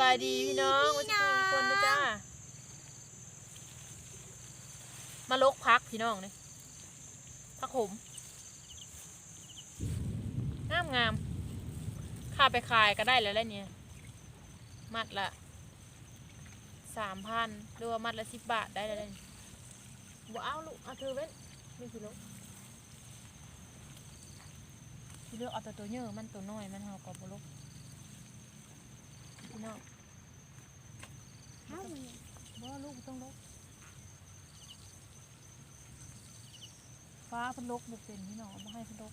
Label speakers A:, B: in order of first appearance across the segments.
A: บายดีพี่น้องวันนี้ทุกคนนะจ้ามาลกพักพี่น้องนี่พักขมงามงามข้าไปขายก็ได้แล้วแหละเนี่ย มัดละสามพันหรือว่ามัดละสิบบาทได้แล้วเนี่ยบ่เอาลูกเอาเธอเว้นไม่สิลูกสิเลือกเอาแต่ตัวเยอะมันตัวน้อยมันเฮาก็บ่ลูก พี่น้อง
B: เอาเลย
A: บ่ลูกบ่ต้องลกฟ้าเพิ่นลกบ่เป็นพี่น้องบ่ให้เพิ่นลก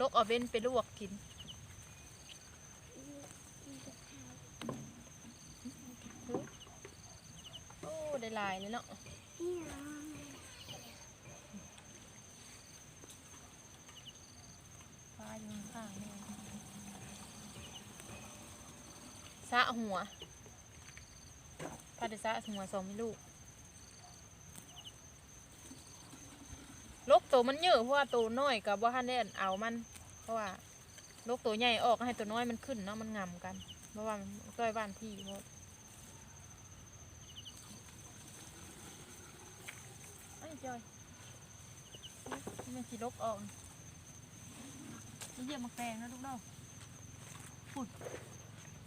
A: ลกเอาเว้นไปลวกกินโอ้ได้หลายเลยเนาะ
B: พี่น้อง
A: ฟ้าอยู่ข้างๆนี่ สะหัวพาด้สะหัวสองมีลูกลกตัวมันเยอะเพราะว่าตัวน้อยกับว่าฮันได้อันเอามัน เพราะว่าลกตัวใหญ่ออกให้ตัวน้อยมันขึ้นเนาะมันงำกัน เพราะว่ามันใกล้บ้านที่เพราะไอ้จอยมันสิลกออกนี่เยี่ยมมาแปลงนะลูกเด้อฝุ่น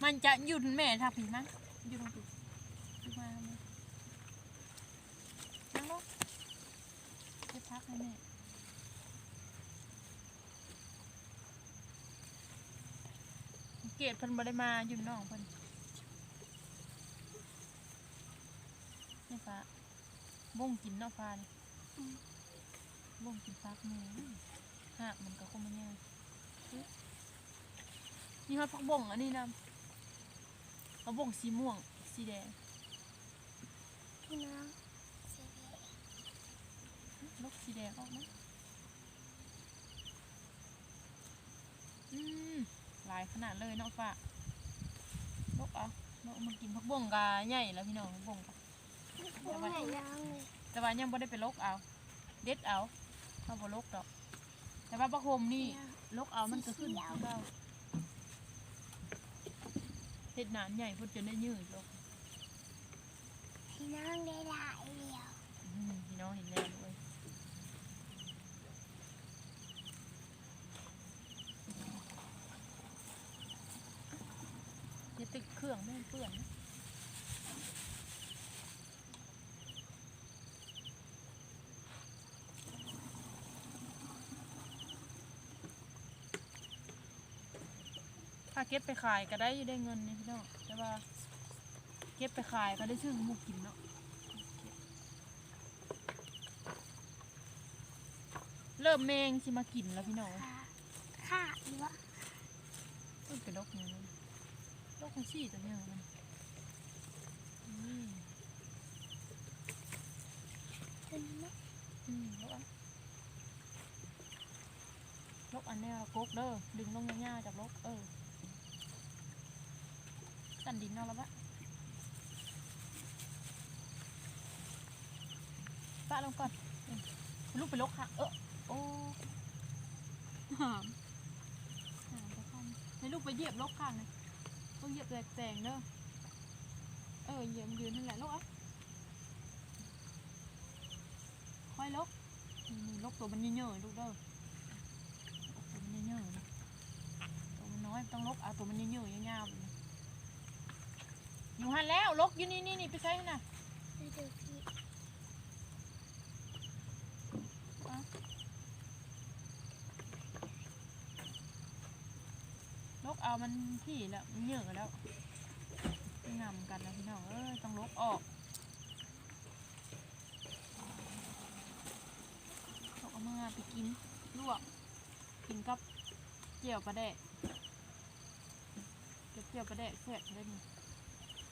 A: มันจะหยุดแม่ทับผีมั้ยหยุดลงตุหยุดมาทำไมนั่งลงไปพักให้แม่เกดเพิ่นบ่ได้มาอยู่น้องเพิ่นนี่ฟ้าบ่งกินเนาะฟ้านี่บ่งกินฟักมือหากมันก็คงไม่ง่ายนี่ฮอดผักบ่งอันนี้นะ ผักบ่งสีม่วง สีแดง
B: พี่น้องเสร็จแล้ว
A: ลกสีแดงออกนะอืมหลายขนาดเลยเนาะฟ้าลกเอาลกมากินผักบ่งกาใหญ่แล้วพี่น้องผักบ่งกะ
B: พวกไหนน้องเลย
A: แต่ว่ายังบ่ได้ไปลกเอา เด็ดเอาเขาบ่ลกดอก แต่ว่าประโคมนี่ลกเอามันก็ขึ้นของเรา็ดนานใหญ่พุ่นจะได้ยืดลก
B: พี่น้องได้หลายเดียว
A: อืมพี่น้องเห็นแล้วด้วยอย่าติดเครื่องไม่เปื้อนนะาเก็บไปขายก็ได้ได้เงินนี่พี่น้องแต่ว่าเก็บไปขายก็ได้ชื่อหมูกินเนาะเริ่มแมงสิมากินแล้วพี่น้อง
B: ค่ะค่ะหรือว่า
A: ต้นเป็นดอกนี้นะดอกของชี่ตัวเนี้ยมันนี่
B: เป็นไหม
A: อืมดอกอันดอกอันเนี้ยกกเด้อดึงลงง่ายๆจากลกเออันดินเอาแล้วปะปะลงก่อนลูกไปลกค่ะ เออโอ้หามหามไปข้างให้ลูกไปเหยียบลกข้างเลยต้องเหยียบแตกๆเด้อ เออเหยียบยืนนั่นแหละลกอะค่อยลกลกตัวมันเยอะๆลูกเด้อตัวมันเยอะๆตัวมันน้อยต้องลกเอาตัวมันเยอะๆยาวๆ อยู่หันแล้วลกอยู่นี่นี่นี่ไปใช้น่ะ
B: ไปดูพี่
A: ลกเอามันที่แล้วมันเยอะแล้วงำกันแล้วพี่น้องเอ้ยต้องลกออกลกเอามาไปกินลวกกินกับเจียวปลาแดกเจียวปลาแดกแซ่บได้นี่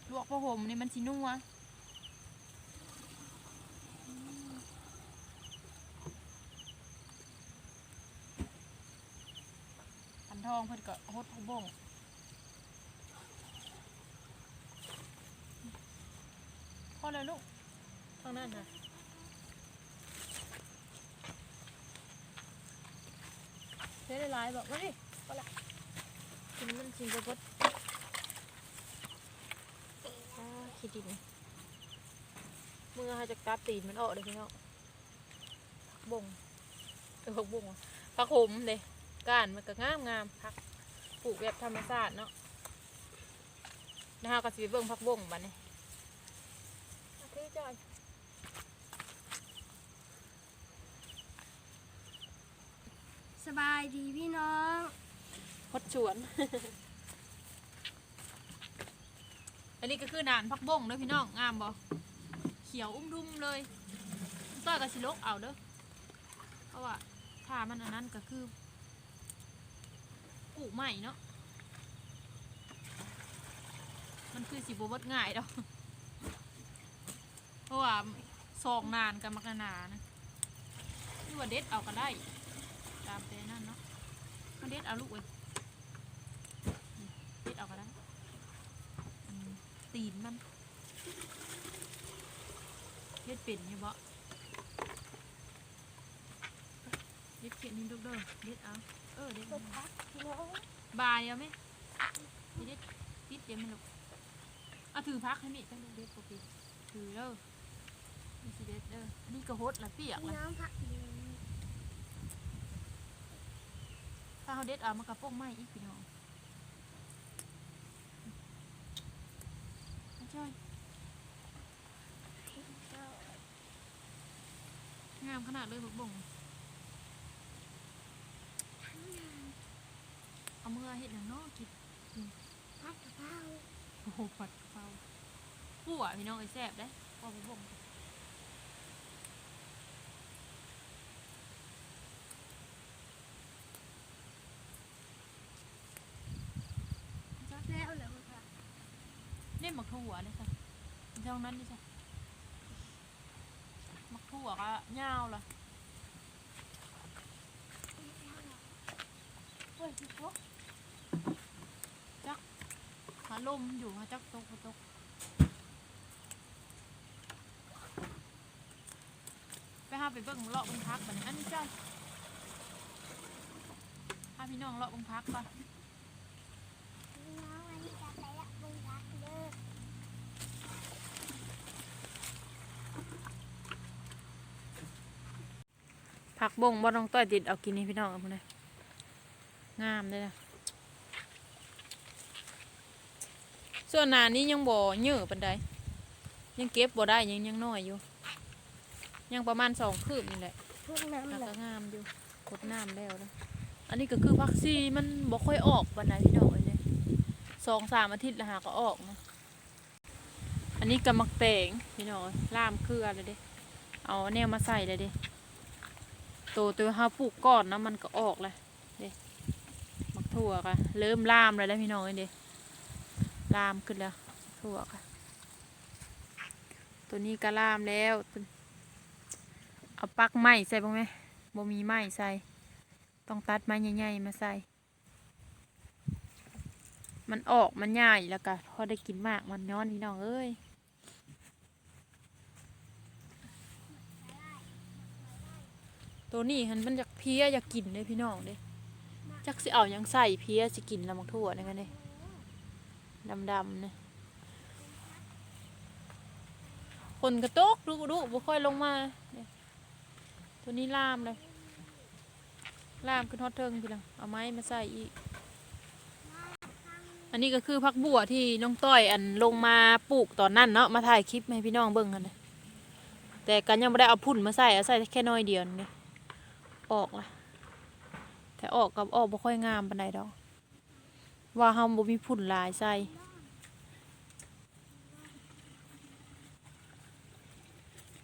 A: ลวกผ้าห่มนี่มันชินัวอืมอันทองเพิ่นก็ฮดผู้บ่งพอเลยลูกทางนั้นค่ะได้หลายบอกมาดิก็ละกินมันสิบกดอ่า ขี้ดินมือเขาจะกัดตีนมันออกเลยพี่น้องบ่งเออบ่งว่ะผักขมเลยก้านมันก็งามงามผักปลูกแบบธรรมชาติเนาะนะฮะก็สิไปเบิ่งผักบ่งบัดนี้อะคือจอย
B: สบายดีพี่น้อง
A: พดชวน อันนี้ก็คือนานพักบงเด้อพี่น้องงามบ่เขียวอุ้มรุมเลยต้อยกับสิลกเอาเด้อเพราะว่าถ้ามันอันนั้นก็คือปลูใหม่เนาะมันคือสิบวดง่ายดอกเพราะว่าซองนานกันมักนานนะนี่ว่าเด็ดเอาก็ได้ ตามแต่นั่นเนาะมาเด็ดเอาลูกเว้ยนี่เด็ดเอาก็ได้อัน ตีนมันเฮ็ดเป็นอยู่บ่เด็ดเขียนนี่ลูกเด้อเด็ดเอา เออเด็ด
B: ก
A: เอา
B: ดพักพี่น้อง
A: บายเอาไหมเด็ดติดเดี๋ยวมันลูกเอาถือพักให้มิจังลูกเด็ดปกติถือเด้อนี่สิเด็ดเด้ออันนี้ก็ฮดละเปียก
B: พี่
A: ละ
B: น้องพักดี
A: ถ้าเขาเด็ดเอามันกระโป้งไหมอีกพี่น้อง ไม่ใช่งามขนาดเลยผักบ่งเอามือเห็ดหนังเนาะกิน
B: พักกะเพรา
A: โอ้โหผัดกะเพราผู้อะพี่น้องไอ้แซ่บได้พอผักบ่งจ้ะ
B: แล้วเหรอค่ะ
A: เล่นหมักถั่วเลยจ้ะช่องนั้นดิจ้ะหมักถั่วก็ยาวเลย
B: เฮ้ยพี่พวก
A: หาลมอยู่หาจักตกตกไปหาไปเบิ่งเลาะบิ่งพักบัดนี้อันนี้จ้ะพาพี่น้องเลาะบิ่งพักก่อน
B: พี่น้องวันนี้จะไปละบุญรักเด้อ
A: ผักบงบ่ต้องต้อยติดเอากินนี่พี่น้องเอาพุ่นนะงามเลยนะส่วนหนานี้ยังบ่เยอะปานใดยังเก็บบ่ได้ยังยังน้อยอยู่ ยังประมาณสองคืบนี่แหละ
B: พวกน้ำ
A: แล้ว
B: เหรอ
A: ก็งามอยู่กดน้ำแล้วนะอันนี้ก็คือพักซีมันบ่ค่อยออกปานใดพี่น้องเอ้ยเนี่ยสองสามอาทิตย์และหาก็ออกนะอันนี้ก็มักแตงพี่น้องเอ้ยล่ามเครือเลยเด้เอาแนวมาใส่เลยเด้ โตตัวห้าปลูกก่อนนะมันก็ออกเลยเด้มักถั่วก็เริ่มล่ามเลยแล้วพี่น้องเอ้ยเด้ล่ามขึ้นแล้วถั่วค่ะ ตัวนี้ก็ล่ามแล้วตัวเอาปักไม้ใส่บ้างไหมบ่มีไม้ใส่ ต้องตัดไม้ใหญ่ๆมาใส่ มันออกมันใหญ่แล้วก็พอได้กินมากมันย้อนพี่น้องเอ้ย ตัวนี้หันมันอยากเพี้ยอยากกินเลยพี่น้องเด้จักสิเอายังใส่เพี้ยสิกินลำมักทั่วนี่กันเด้ดำๆเนี่ยคนกระตกดูดูบ่ค่อยลงมาเนี่ยตัวนี้ล่ามเลยล่ามขึ้นฮอตเทิงพี่ลังเอาไม้มาใส่อีก อันนี้ก็คือพักบัวที่น้องต้อยอันลงมาปลูกตอนนั้นเนาะมาถ่ายคลิปให้พี่น้องเบิ่งกันเลยแต่กันยังไม่ได้เอาพุ่นมาใส่เอาใส่แค่น้อยเดียวนี่ ออกล่ะ แต่ออกกับออกบ่ค่อยงามปานใดดอก ว่าเฮาบ่มีพุ่นหลายใส่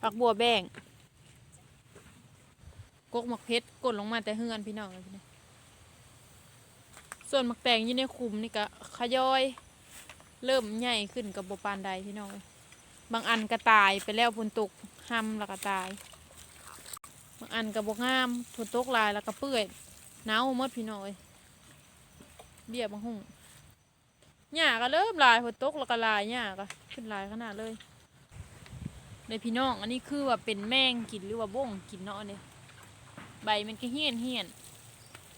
A: พักบัวแบ่งกกหมักเพชรกดลงมาแต่เฮือนพี่น้องเลยพี่น้องส่วนหมักแตงอยู่ในคุมนี่ก็ขย้อย เริ่มใหญ่ขึ้นกับบปานใดพี่น้องบางอันก็ตายไปแล้วฝนตกห้ำแล้วก็ตายางอันก็บกงามฝนตกหลายแล้วก็เปื่อยหนาวมดพี่น้อยเบี้ยบางหุ่งหญ้าก็เริ่มลายฝนตกแล้วก็ลายหญ้าก็ขึ้นลายขนาดเลยเลยพี่น้องอันนี้คือว่าเป็นแมงกินหรือว่าบ้งกินเนาะเนี่ยใบมันก็เหี่ยนเหี่ยน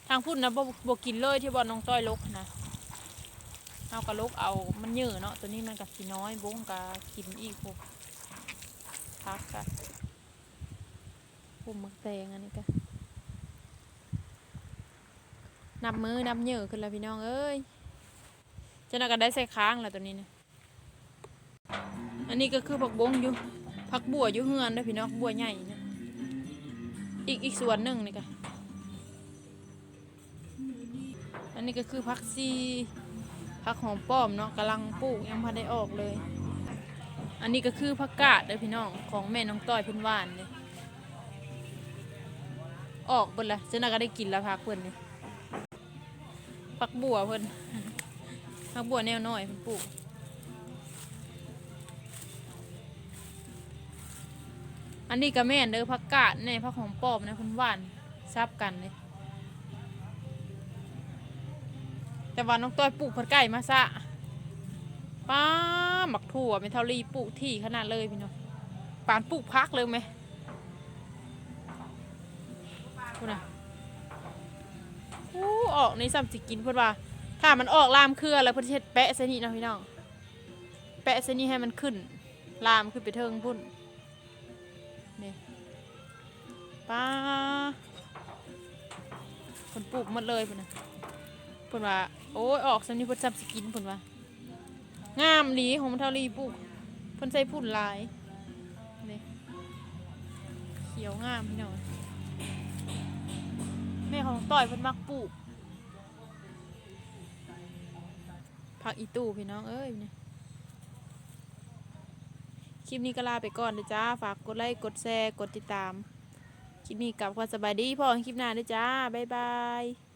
A: ทางพุ่นนะบ่บกินเลยที่บ่อน้องต้อยลกนะเอากระลกเอามันเยอะเนาะตัวนี้มันกับสีน้อยบ้งกะกินอีกพวกพักกะ ปุ่มมักแตงอันนี้กะนับมือนับเหยื่อขึ้นแล้วพี่น้องเอ้ยจะน่าก็ได้ใส่ค้างแล้วตัวนี้นะอันนี้ก็คือผักบงอยู่ผักบัวอยู่เฮือนเด้วยพี่น้องบัวใหญ่เนี่ยอีกอีกส่วนหนึ่งนี่กะอันนี้ก็คือพักซีพักหอมป้อมเนาะกำลังปลูกยังพันได้ออกเลย อันนี้ก็คือผักกาดเด้อพี่น้องของแม่น้องต้อยเพิ่นหวานเลย ออกเบิ่นละเจ้าน่าก็ได้กินแล้วพักเพิ่นนี่ผักบัวเพิ่นผักบัวแนวน้อยเพิ่นปลูกอันนี้ก็แม่นเด้อผักกาดในผักหอมป้อมนะเพิ่นหวานซับกันเลยแต่ว่าน้องต้อยปลูกผัดไก่มาซะป้าหมักถั่วเป็นเท่ารีปลูกที่ขนาดเลยพี่น้องปานปลูกพักเลยไหม พูดนะอู้ออกในซ้ำสิกินเพื่อนว่า ถ้ามันออกลามเครือแล้วเพื่อนเฮ็ดแปะเสนี่นะพี่น้องแปะเสนี่ให้มันขึ้น ลามขึ้นไปเทิงพุ่นนี่ป้าคนปลูกหมดเลยพุ่นนะเพิ่นว่า โอ้ยออกสำนี้เพิ่นจำสกินเพิ่นว่างามหลีของมันเท่าลีปลูกเพิ่นใส่พุ่นลายนี่เขียวงามพี่น้อง แม่ของต่อยเพิ่นมักปลูกผักอีตู่พี่น้องเอ้ยนี่คลิปนี้ก็ลาไปก่อนเด้อจ้า ฝากกดไลค์กดแชร์กดติดตาม คลิปนี้กลับความสบายดีพ่อคลิปหน้าเด้อจ้า บ๊ายบาย